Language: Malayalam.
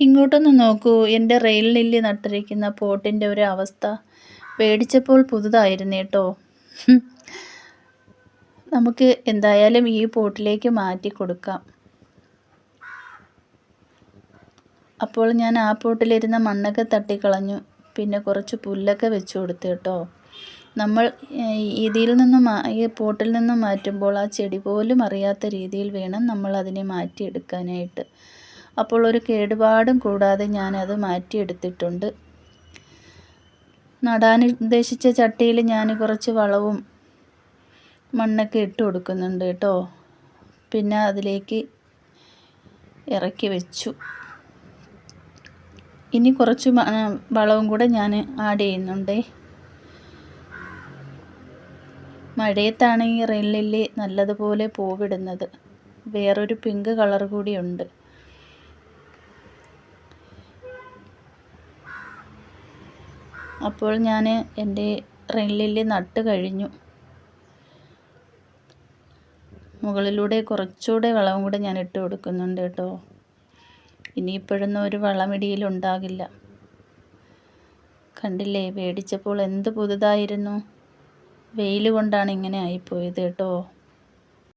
ഇങ്ങോട്ടൊന്ന് നോക്കൂ. എന്റെ റെയിൽ നെല്ലി നട്ടിരിക്കുന്ന പോട്ടിന്റെ ഒരു അവസ്ഥ പേടിച്ചപ്പോൾ പുതുതായിരുന്നു കേട്ടോ. നമുക്ക് എന്തായാലും ഈ പോട്ടിലേക്ക് മാറ്റി കൊടുക്കാം. അപ്പോൾ ഞാൻ ആ പോട്ടിലിരുന്ന മണ്ണൊക്കെ തട്ടിക്കളഞ്ഞു. പിന്നെ കുറച്ച് പുല്ലൊക്കെ വെച്ച് കൊടുത്തു കേട്ടോ. നമ്മൾ ഇതിൽ നിന്നും ഈ പോട്ടിൽ നിന്നും മാറ്റുമ്പോൾ ആ ചെടി പോലും അറിയാത്ത രീതിയിൽ വേണം നമ്മൾ അതിനെ മാറ്റിയെടുക്കാനായിട്ട്. അപ്പോൾ ഒരു കേടുപാടും കൂടാതെ ഞാനത് മാറ്റിയെടുത്തിട്ടുണ്ട്. നടാൻ ഉദ്ദേശിച്ച ചട്ടിയിൽ ഞാൻ കുറച്ച് വളവും മണ്ണൊക്കെ ഇട്ട് കൊടുക്കുന്നുണ്ട് കേട്ടോ. പിന്നെ അതിലേക്ക് ഇറക്കി വെച്ചു. ഇനി കുറച്ച് വളവും കൂടെ ഞാൻ ആഡ് ചെയ്യുന്നുണ്ടേ. മഴയത്താണ് ഈ റെയിൽ ലില്ലി നല്ലതുപോലെ പൂവിടുന്നത്. വേറൊരു പിങ്ക് കളർ കൂടിയുണ്ട് അപ്പോൾ ഞാൻ എന്റെ റെല്ലിൽ നട്ട് കഴിഞ്ഞു. മുകളിലൂടെ കുറച്ചുകൂടെ വളവും കൂടെ ഞാൻ ഇട്ട് കൊടുക്കുന്നുണ്ട് കേട്ടോ. ഇനിയിപ്പോഴൊന്നും ഒരു വളമിടിയിലുണ്ടാകില്ല കണ്ടില്ലേ മേടിച്ചപ്പോൾ എന്ത് പുതുതായിരുന്നു. വെയിൽ കൊണ്ടാണ് ഇങ്ങനെ ആയിപ്പോയത് കേട്ടോ.